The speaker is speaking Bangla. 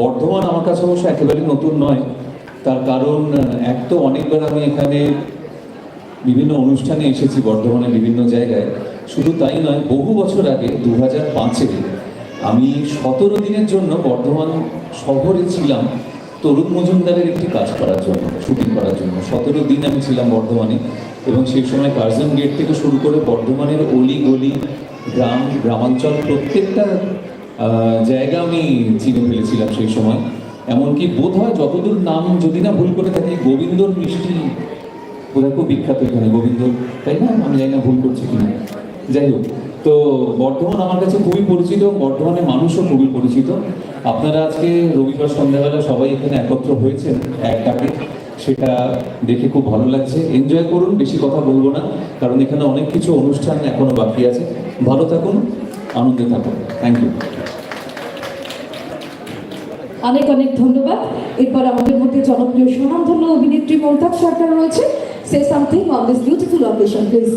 বর্ধমান আমার কাছে অবশ্য একেবারে নতুন নয়। তার কারণ এক তো অনেকবার আমি এখানে বিভিন্ন অনুষ্ঠানে এসেছি বর্ধমানের বিভিন্ন জায়গায়। শুধু তাই নয়, বহু বছর আগে দু হাজার পাঁচে আমি সতেরো দিনের জন্য বর্ধমান শহরে ছিলাম, তরুণ মজুমদারের একটি কাজ করার জন্য, শুটিং করার জন্য। সতেরো দিন আমি ছিলাম বর্ধমানে এবং সেই সময় কার্জন গেট থেকে শুরু করে বর্ধমানের অলি গলি গ্রাম, গ্রামাঞ্চল, প্রত্যেকটা জায়গা আমি চিনে ফেলেছিলাম সেই সময়। এমনকি বোধ হয় যতদূর নাম যদি না ভুল করে থাকি, গোবিন্দর মিষ্টি বোধহয় খুব বিখ্যাত এখানে গোবিন্দ তাই না? আমি জানি না ভুল করছি কিনা। যাই হোক, তো বর্ধমান আমার কাছে খুবই পরিচিত, বর্ধমানের মানুষও খুবই পরিচিত। আপনারা আজকে রবিবার সন্ধ্যাবেলা সবাই এখানে একত্র হয়েছেন এক ডাকে সেটা দেখে খুব ভালো লাগছে। এনজয় করুন, বেশি কথা বলব না, কারণ এখানে অনেক কিছু অনুষ্ঠান এখনও বাকি আছে। ভালো থাকুন, আনন্দে থাকুন। থ্যাংক ইউ অনেক অনেক ধন্যবাদ। এরপর আমাদের মধ্যে জনপ্রিয় সুনামধন্য অভিনেত্রী মমতাজ সরকার রয়েছে। সে something on this beautiful occasion please